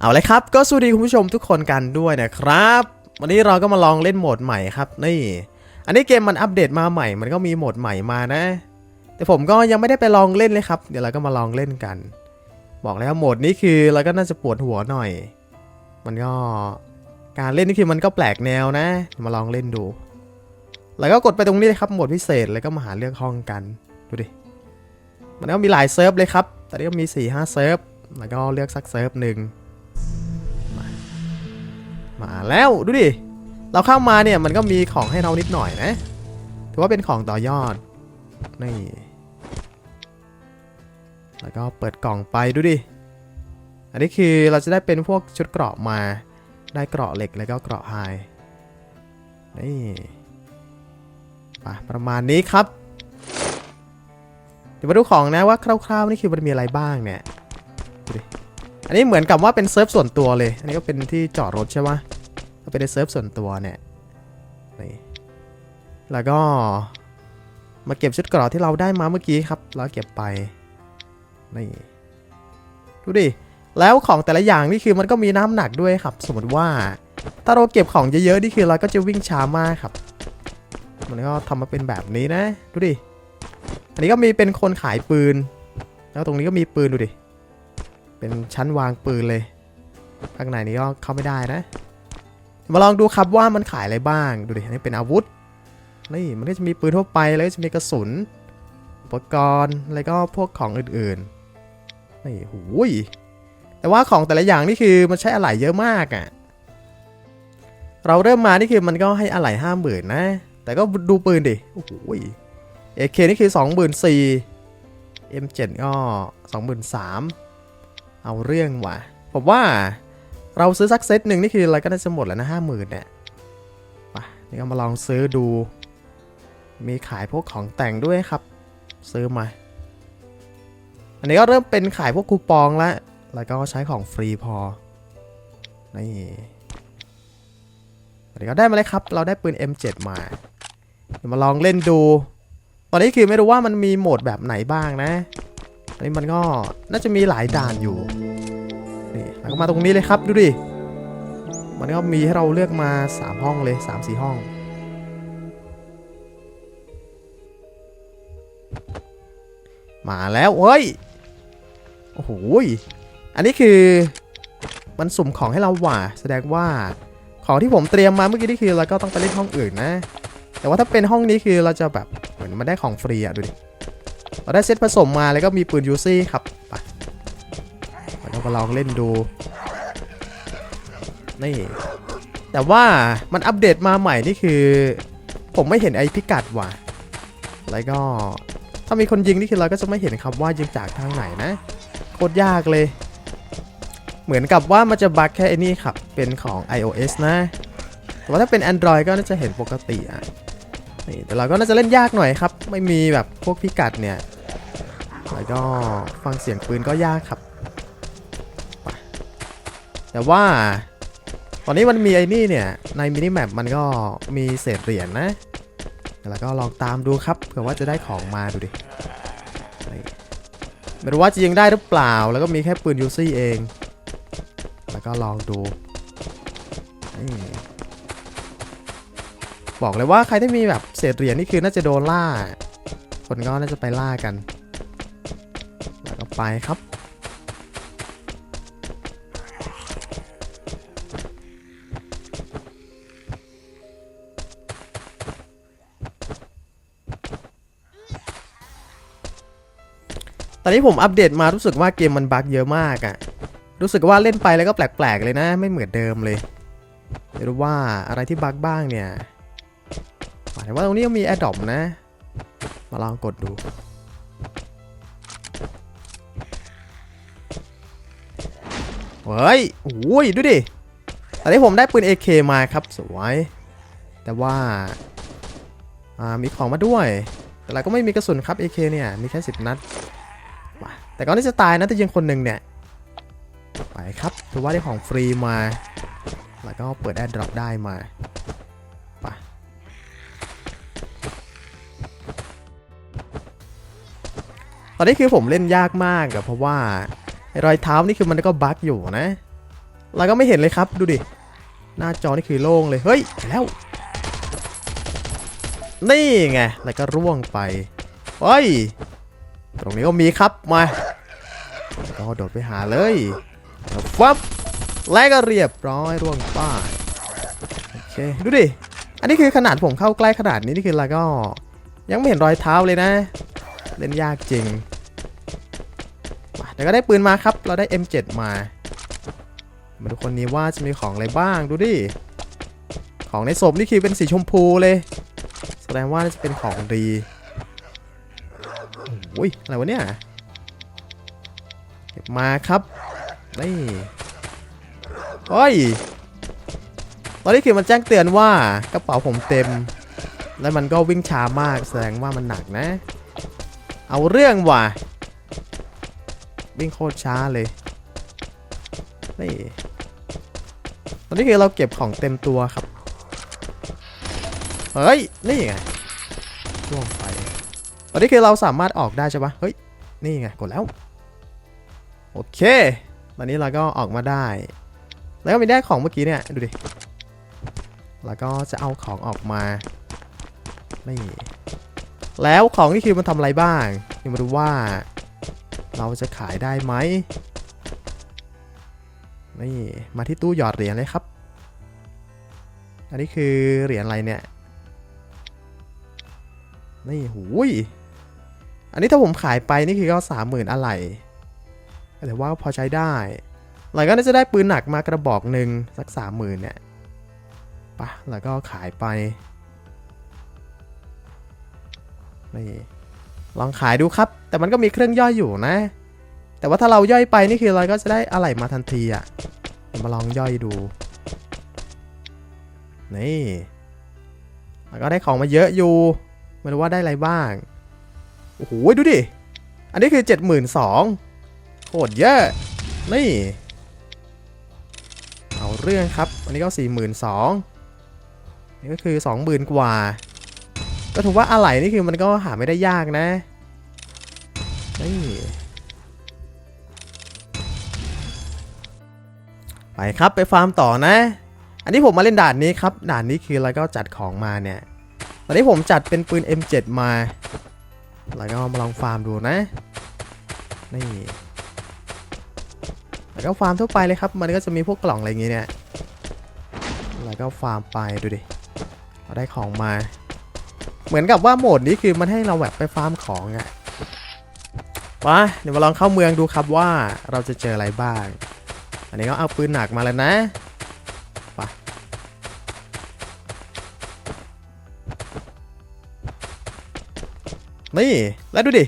เอาเลยครับ ก็สวัสดีคุณผู้ชมทุกคนกันด้วยนะครับ วันนี้เราก็มาลองเล่นโหมดใหม่ครับ นี่ อันนี้เกมมันอัปเดตมาใหม่ มันก็มีโหมดใหม่มานะ แต่ผมก็ยังไม่ได้ไปลองเล่นเลยครับ เดี๋ยวเราก็มาลองเล่นกัน บอกแล้วโหมดนี้คือเราก็น่าจะปวดหัวหน่อย มันก็การเล่นนี่คือมันก็แปลกแนวนะ มาลองเล่นดู แล้วก็กดไปตรงนี้เลยครับ โหมดพิเศษ แล้วก็มาหาเลือกห้องกัน ดูดิ มันก็มีหลายเซิร์ฟเลยครับ ตอนนี้ก็มี4ี่ห้าเซิร์ฟ แล้วก็เลือกสักเซิร์ฟหนึ่ง มาแล้วดูดิ เราเข้ามาเนี่ยมันก็มีของให้เรานิดหน่อยนะ ถือว่าเป็นของต่อยอด นี่ แล้วก็เปิดกล่องไปดูดิ อันนี้คือเราจะได้เป็นพวกชุดเกราะมา ได้เกราะเหล็กแล้วก็เกราะไฮ นี่ไปประมาณนี้ครับ เดี๋ยวมาดูของนะว่าคร่าวๆนี่คือมันมีอะไรบ้างเนี่ยดูดิ อันนี้เหมือนกับว่าเป็นเซิร์ฟส่วนตัวเลย อันนี้ก็เป็นที่จอดรถใช่ไหมก็เป็นเซิร์ฟส่วนตัวเนี่ยนี่แล้วก็มาเก็บชุดเกราะที่เราได้มาเมื่อกี้ครับ แล้วเก็บไปนี่ดูดิ แล้วของแต่ละอย่างนี่คือมันก็มีน้ำหนักด้วยครับ สมมติว่าถ้าเราเก็บของเยอะๆนี่คือเราก็จะวิ่งช้ามากครับ มันก็ทำมาเป็นแบบนี้นะ ดูดิ อันนี้ก็มีเป็นคนขายปืน แล้วตรงนี้ก็มีปืนดูดิ เป็นชั้นวางปืนเลยข้างในนี้ก็เข้าไม่ได้นะ มาลองดูครับว่ามันขายอะไรบ้าง ดูดิอันนี้เป็นอาวุธ นี่มันก็จะมีปืนทั่วไป แล้วก็จะมีกระสุน อุปกรณ์ แล้วก็พวกของอื่นๆ นี่หูยแต่ว่าของแต่ละอย่างนี่คือมันใช้อะไหล่เยอะมากอะ่ะ เราเริ่มมานี่คือมันก็ให้อะไหล่ห้าหมื่นนะ แต่ก็ดูปืนดิ โอ้โห AK นี่คือ24,000 M7 ก็23,000 เอาเรื่องว่ะ ผมว่าเราซื้อสักเซตหนึ่งนี่คืออะไรก็น่าจะหมดแล้วนะ50,000เนี่ยไปนี่ก็มาลองซื้อดู มีขายพวกของแต่งด้วยครับ ซื้อมา อันนี้ก็เริ่มเป็นขายพวกคูปองแล้วแล้วก็ใช้ของฟรีพอ นี่อันนี้ก็ได้มาเลยครับ เราได้ปืน M7 มาเดี๋ยวมาลองเล่นดู ตอนนี้คือไม่รู้ว่ามันมีโหมดแบบไหนบ้างนะ อันนี้มันก็น่าจะมีหลายด่านอยู่นี่แล้วก็มาตรงนี้เลยครับดูดิ มันก็มีให้เราเลือกมา 3 ห้องเลย 3 4 ห้องมาแล้วเฮ้ย โอ้โห อันนี้คือ มันสุ่มของให้เราหว่า แสดงว่าของที่ผมเตรียมมาเมื่อกี้นี่คือเราก็ต้องไปเล่นห้องอื่นนะ แต่ว่าถ้าเป็นห้องนี้คือเราจะแบบเหมือนมันได้ของฟรีอะดูดิ เราได้เซตผสมมาแล้วก็มีปืนยูซี่ครับไปเราก็มาลองเล่นดู นี่ แต่ว่ามันอัปเดตมาใหม่นี่คือ ผมไม่เห็นไอพิกัดว่ะ แล้วก็ถ้ามีคนยิงนี่คือเราก็จะไม่เห็นครับว่ายิงจากทางไหนนะ โคตรยากเลย เหมือนกับว่ามันจะบั๊กแค่ไอ้นี่ครับ เป็นของ iOS นะแต่ว่าถ้าเป็น Android ก็น่าจะเห็นปกติอะ นี่แต่เราก็น่าจะเล่นยากหน่อยครับ ไม่มีแบบพวกพิกัดเนี่ยแล้วก็ฟังเสียงปืนก็ยากครับ แต่ว่า ตอนนี้มันมีไอ้นี่เนี่ย ในมินิแมปมันก็มีเศษเหรียญนะแล้วก็ลองตามดูครับเผื่อว่าจะได้ของมาดูดิไม่รู้ว่าจะยิงได้หรือเปล่า แล้วก็มีแค่ปืนยูซี่เอง แล้วก็ลองดูนี่ บอกเลยว่าใครที่มีแบบเศษเหรียญนี่คือน่าจะโดนล่า คนก็น่าจะไปล่ากัน แล้วก็ไปครับตอนนี้ผมอัปเดตมารู้สึกว่าเกมมันบั๊กเยอะมากอะ่ะ รู้สึกว่าเล่นไปแล้วก็แปลกๆเลยนะ ไม่เหมือนเดิมเลยไม่รู้ว่าอะไรที่บั๊กบ้างเนี่ย หมายถึงว่าตรงนี้ยังมีแอดดอปนะ มาลองกดดู เฮ้ยโอ้ยดูดิ ตอนนี้ผมได้ปืน AK มาครับ สวย แต่ว่าามีของมาด้วย แต่เราก็ไม่มีกระสุนครับ AK เนี่ย มีแค่ 10 นัด แต่ก่อนที่จะตายนะถ้ายิงคนหนึ่งเนี่ย ไปครับถือว่าได้ของฟรีมา แล้วก็เปิดแอดดรอปได้มา ตอนนี้คือผมเล่นยากมากอะเพราะว่ารอยเท้านี่คือมันก็บั๊กอยู่นะ เราก็ไม่เห็นเลยครับดูดิ หน้าจอนี่คือโล่งเลย เฮ้ยแล้ว นี่ไง แล้วก็ร่วงไป เฮ้ย ตรงนี้ก็มีครับมา ก็โดดไปหาเลยฟับแล้วก็เรียบร้อยร่วงป้าโอเคดูดิ อันนี้คือขนาดผมเข้าใกล้ขนาดนี้นี่คือเราก็ ยังไม่เห็นรอยเท้าเลยนะ เล่นยากจริงแต่ก็ได้ปืนมาครับ เราได้ M7 มา มาดูคนนี้ว่าจะมีของอะไรบ้างดูดิ ของในศพนี่คือเป็นสีชมพูเลย แสดงว่าจะเป็นของดีโอ้ยอะไรวะเนี่ย เก็บมาครับ นี่โอ้ย ตอนนี้คือมันแจ้งเตือนว่ากระเป๋าผมเต็ม แล้วมันก็วิ่งช้ามากแสดงว่ามันหนักนะ เอาเรื่องว่ะวิ่งโคตรช้าเลยนี่ตอนนี้คือเราเก็บของเต็มตัวครับ เฮ้ย นี่ไงล่วงไป ตอนนี้คือเราสามารถออกได้ใช่ปะเฮ้ย นี่ไง กดแล้ว โอเค ตอนนี้เราก็ออกมาได้ แล้วก็มีได้ของเมื่อกี้เนี่ย ดูดิ แล้วก็จะเอาของออกมา นี่ แล้วของที่คือมันทำอะไรบ้างนี่มาดูว่า เราจะขายได้ไหมนี่มาที่ตู้หยอดเหรียญเลยครับ อันนี้คือเหรียญอะไรเนี่ย นี่หูย อันนี้ถ้าผมขายไปนี่คือก็สามหมื่นอะไร แต่ว่าพอใช้ได้ หลังก็น่าจะได้ปืนหนักมากระบอกหนึ่งสักสามหมื่นเนี่ยปะแล้วก็ขายไป นี่ลองขายดูครับ แต่มันก็มีเครื่องย่อยอยู่นะ แต่ว่าถ้าเราย่อยไปนี่คือเราก็จะได้อะไรมาทันทีอะ่ะมาลองย่อยดู นี่แล้วก็ได้ของมาเยอะอยู่ ไม่รู้ว่าได้อะไรบ้าง โอ้โห ดูดิ อันนี้คือ 72,000โคตรเยอะ นี่ เอาเรื่องครับ อันนี้ก็ 42,000นี่ก็คือ 20,000 กว่า ก็ถือว่าอะไหล่นี่คือมันก็หาไม่ได้ยากนะนี่ไปครับไปฟาร์มต่อนะ อันนี้ผมมาเล่นด่านนี้ครับ ด่านนี้คือเราก็จัดของมาเนี่ย ตอนนี้ผมจัดเป็นปืน M7 มาแล้วก็มาลองฟาร์มดูนะ นี่แล้วก็ฟาร์มทั่วไปเลยครับ มันก็จะมีพวกกล่องอะไรอย่างเงี้ยเนี่ยแล้วก็ฟาร์มไปดูดิ เราได้ของมา เหมือนกับว่าโหมดนี้คือมันให้เราแบบไปฟาร์มของอะ่ะวะเดี๋ยวมาลองเข้าเมืองดูครับว่าเราจะเจออะไรบ้าง อันนี้ก็เอาปืนหนักมาแล้วนะไปนี่ แล้วดูดิ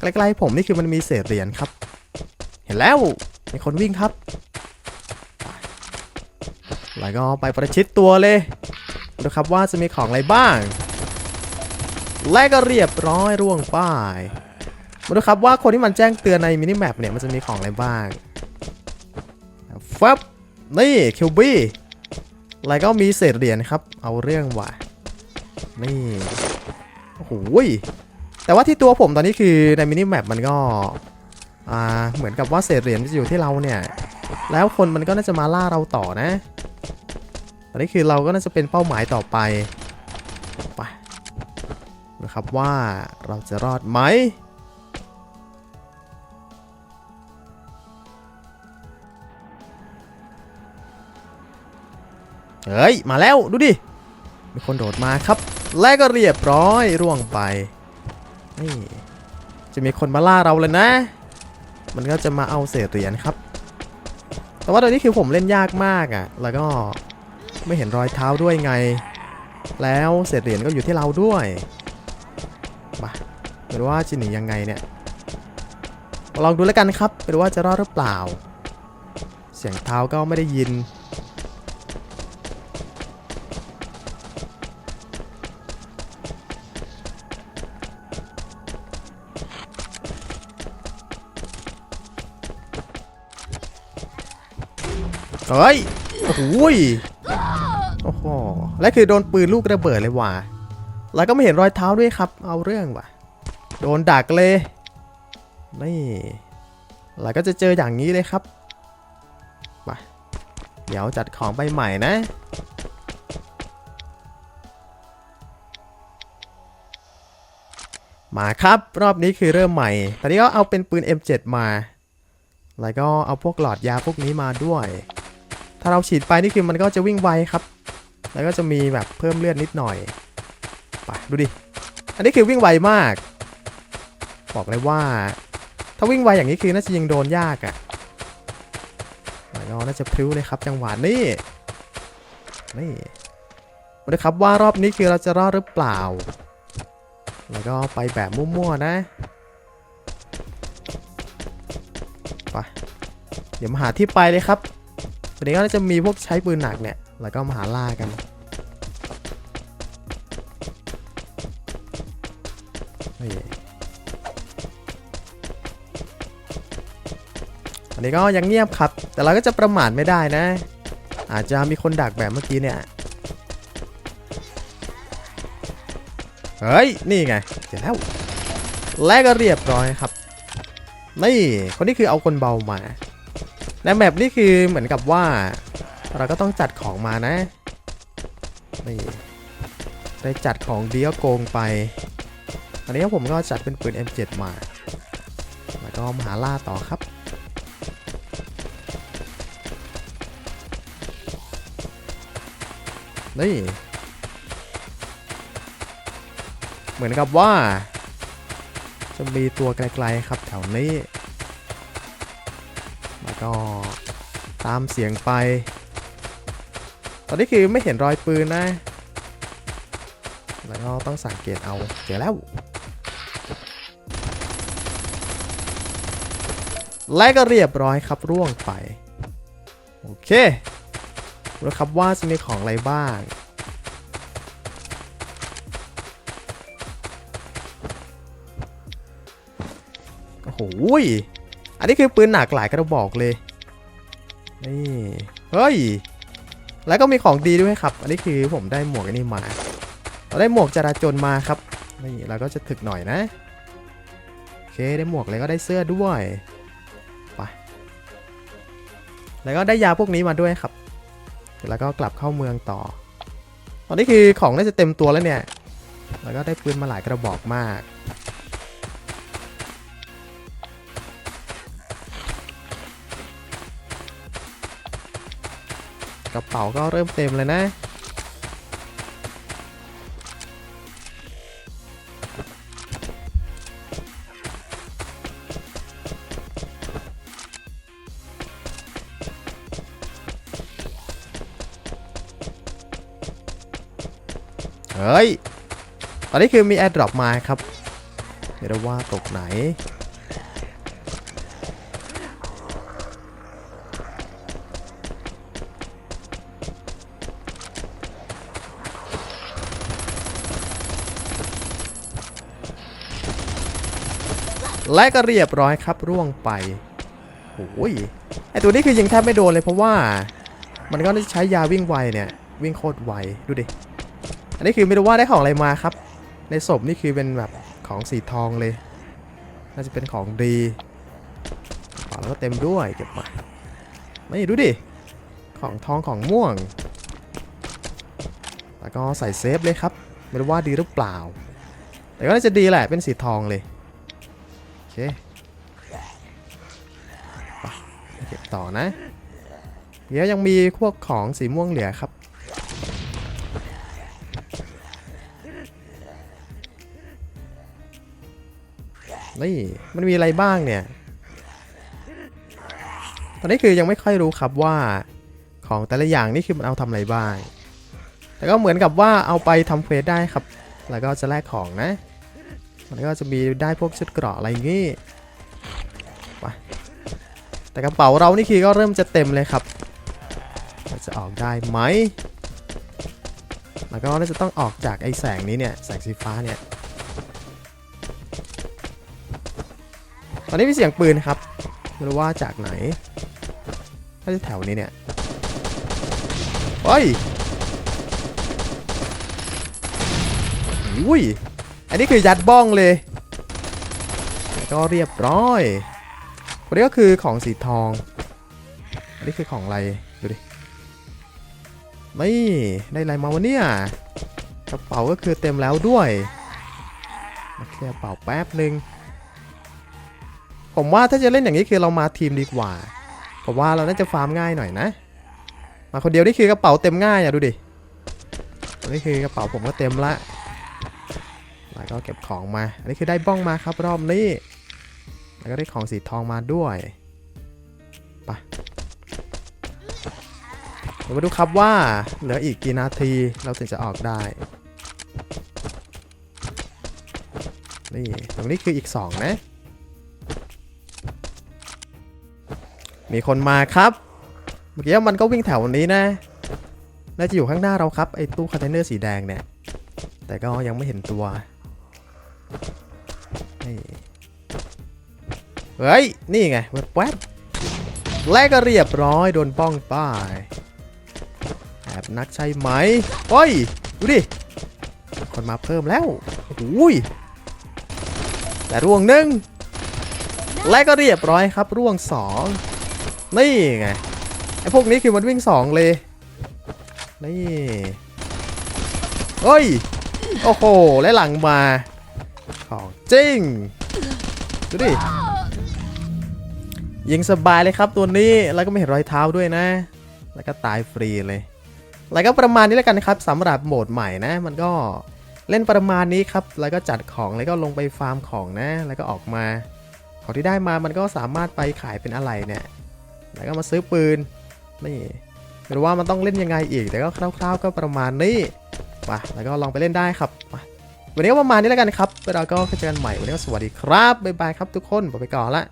ใกล้ๆผมนี่คือมันมีเศษเหรียญครับ เห็นแล้วมีคนวิ่งครับแล้วก็ไปประชิดตัวเลยดูครับว่าจะมีของอะไรบ้าง และก็เรียบร้อยร่วงป้ายมาดูครับว่าคนที่มันแจ้งเตือนในมินิแมปเนี่ยมันจะมีของอะไรบ้างฟับนี่คิวบี้แล้วก็มีเศษเหรียญครับ เอาเรื่องว่ะ นี่ โอ้โหยแต่ว่าที่ตัวผมตอนนี้คือในมินิแมปมันก็อ่าเหมือนกับว่าเศษเหรียญจะอยู่ที่เราเนี่ย แล้วคนมันก็น่าจะมาล่าเราต่อนะ ตอนนี้คือเราก็น่าจะเป็นเป้าหมายต่อไป ไป นะครับว่าเราจะรอดไหม เฮ้ย มาแล้วดูดิ มีคนโดดมาครับ และก็เรียบร้อยร่วงไป นี่ จะมีคนมาล่าเราเลยนะ มันก็จะมาเอาเศษเหรียญครับ แต่ว่าตอนนี้คือผมเล่นยากมากอะ่ะ แล้วก็ไม่เห็นรอยเท้าด้วยไง แล้วเศษเหรียญก็อยู่ที่เราด้วย ไม่รู้ว่าจะหนียังไงเนี่ยลองดูแล้วกันครับไม่รู้ว่าจะรอดหรือเปล่า เสียงเท้าก็ไม่ได้ยิน เฮ้ย โอ้โหยโอ้โห และคือโดนปืนลูกระเบิดเลยว่ะ แล้วก็ไม่เห็นรอยเท้าด้วยครับ เอาเรื่องว่ะ โดนดักเลย นี่แล้วก็จะเจออย่างนี้เลยครับไปเดี๋ยวจัดของไปใหม่นะ มาครับรอบนี้คือเริ่มใหม่ ตอนนี้ก็เอาเป็นปืน M7 มา แล้วก็เอาพวกหลอดยาพวกนี้มาด้วย ถ้าเราฉีดไปนี่คือมันก็จะวิ่งไวครับ แล้วก็จะมีแบบเพิ่มเลือดนิดหน่อย ไปดูดิ อันนี้คือวิ่งไวมาก บอกเลยว่า ถ้าวิ่งไวอย่างนี้คือน่าจะยิงโดนยากอะ่ะแล้วน่าจะพริ้วเลยครับ จังหวะนี้นี่มาดูครับว่ารอบนี้คือเราจะรอดหรือเปล่า แล้วก็ไปแบบมั่วๆนะไปเดี๋ยวมาหาที่ไปเลยครับวันนี้ก็จะมีพวกใช้ปืนหนักเนี่ย แล้วก็มาหาล่ากันนี่ นนี้ก็ยังเงียบครับ แต่เราก็จะประมาทไม่ได้นะ อาจจะมีคนดักแบบเมื่อกี้เนี่ย เฮ้ย นี่ไงเสร็จแล้ว และก็เรียบร้อยครับ นี่ คนนี้คือเอาคนเบามาและแมปนี่คือเหมือนกับว่า เราก็ต้องจัดของมานะ นี่ ได้จัดของดีก็โกงไป อันนี้ผมก็จัดเป็นปืน M7 มา แล้วก็มาหาล่าต่อครับ นี่ เหมือนกับว่า จะมีตัวไกลๆครับแถวนี้ แล้วก็ตามเสียงไป ตอนนี้คือไม่เห็นรอยปืนนะ แล้วก็ต้องสังเกตเอาเจอแล้ว และก็เรียบร้อยครับร่วงไป โอเค ดูครับว่าจะมีของอะไรบ้าง โอ้โหยอันนี้คือปืนหนักหลายกระบอกเลย นี่ เฮ้ย แล้วก็มีของดีด้วยครับ อันนี้คือผมได้หมวกอันนี้มา เราได้หมวกจราจรมาครับ นี่เราก็จะถึกหน่อยนะ โอเคได้หมวกแล้วก็ได้เสื้อด้วย ไป แล้วก็ได้ยาพวกนี้มาด้วยครับ แล้วก็กลับเข้าเมืองต่อ ตอนนี้คือของน่าจะเต็มตัวแล้วเนี่ย แล้วก็ได้ปืนมาหลายกระบอกมาก กระเป๋าก็เริ่มเต็มเลยนะ เฮ้ย ตอนนี้คือมีแอร์ดรอปมาครับ เดี๋ยวเราว่าตกไหน และก็เรียบร้อยครับร่วงไปโอ้ยไอตัวนี้คือยิงแทบไม่โดนเลยเพราะว่า มันก็ใช้ยาวิ่งไวเนี่ย วิ่งโคตรไว ดูดิ อันนี้คือไม่รู้ว่าได้ของอะไรมาครับ ในศพนี่คือเป็นแบบของสีทองเลย น่าจะเป็นของดีแล้วก็เต็มด้วยเก็บมาไม่ดูดิ ของทองของม่วง แล้วก็ใส่เซฟเลยครับ ไม่รู้ว่าดีหรือเปล่า แต่ก็น่าจะดีแหละ เป็นสีทองเลย โอเคไปเก็บต่อนะ เดี๋ยวยังมีพวกของสีม่วงเหลือครับ นี่มันมีอะไรบ้างเนี่ย ตอนนี้คือยังไม่ค่อยรู้ครับว่าของแต่ละอย่างนี่คือมันเอาทำอะไรบ้าง แต่ก็เหมือนกับว่าเอาไปทำเควสได้ครับ แล้วก็จะแลกของนะ มันก็จะมีได้พวกชุดเกราะอะไรงี้ไปแต่กระเป๋าเรานี่คือก็เริ่มจะเต็มเลยครับจะออกได้ไหม แล้วก็น่าจะต้องออกจากไอ้แสงนี้เนี่ย แสงสีฟ้าเนี่ย ตอนนี้มีเสียงปืนครับไม่รู้ว่าจากไหนน่าจะแถวนี้เนี่ยเฮ้ยอุ้ย อันนี้คือยัดบ้องเลย ก็เรียบร้อยคนนี้ก็คือของสีทอง อันนี้คือของอะไร ดูดินี่ได้อะไรมาวะเนี่ย กระเป๋าก็คือเต็มแล้วด้วยมาเคลียร์กระเป๋าแป๊บหนึ่ง ผมว่าถ้าจะเล่นอย่างนี้คือเรามาทีมดีกว่า ผมว่าเราน่าจะฟาร์มง่ายหน่อยนะ มาคนเดียวนี่คือกระเป๋าเต็มง่ายอะดูดิ นี่คือกระเป๋าผมก็เต็มละ แล้วก็เก็บของมา อันนี้คือได้บ้องมาครับรอบนี้ แล้วก็ได้ของสีทองมาด้วยไปเดี๋ยวมาดูครับว่าเหลืออีกกี่นาทีเราถึงจะออกได้ นี่ ตรงนี้คืออีก 2 นะ มีคนมาครับ เมื่อกี้มันก็วิ่งแถวนี้นะ น่าจะอยู่ข้างหน้าเราครับ ไอ้ตู้คอนเทนเนอร์สีแดงเนี่ย แต่ก็ยังไม่เห็นตัวนี่เฮ้ย นี่ไงแวบแวบๆและก็เรียบร้อยโดนป้องป้ายแอบนักใช่ไหมเฮ้ย ดูดิ คนมาเพิ่มแล้วโอ้ยแต่ร่วงหนึ่งและก็เรียบร้อยครับ ร่วงสอง นี่ไงไอพวกนี้คือมันวิ่งสองเลย นี่เฮ้ย โอ้โห และหลังมา ของจริง ดูดิ ยิงสบายเลยครับตัวนี้ แล้วก็ไม่เห็นรอยเท้าด้วยนะ แล้วก็ตายฟรีเลย แล้วก็ประมาณนี้แล้วกันนะครับสำหรับโหมดใหม่นะ มันก็เล่นประมาณนี้ครับ แล้วก็จัดของ แล้วก็ลงไปฟาร์มของนะ แล้วก็ออกมา ของที่ได้มา มันก็สามารถไปขายเป็นอะไรเนี่ย แล้วก็มาซื้อปืน นี่ไม่รู้ว่ามันต้องเล่นยังไงอีก แต่ก็คร่าวๆก็ประมาณนี้มาแล้วก็ลองไปเล่นได้ครับมาวันนี้ก็ประมาณนี้แล้วกันครับแล้วเราก็เจอกันใหม่วันนี้ก็สวัสดีครับบ๊ายบายครับทุกคนผมไปก่อนละ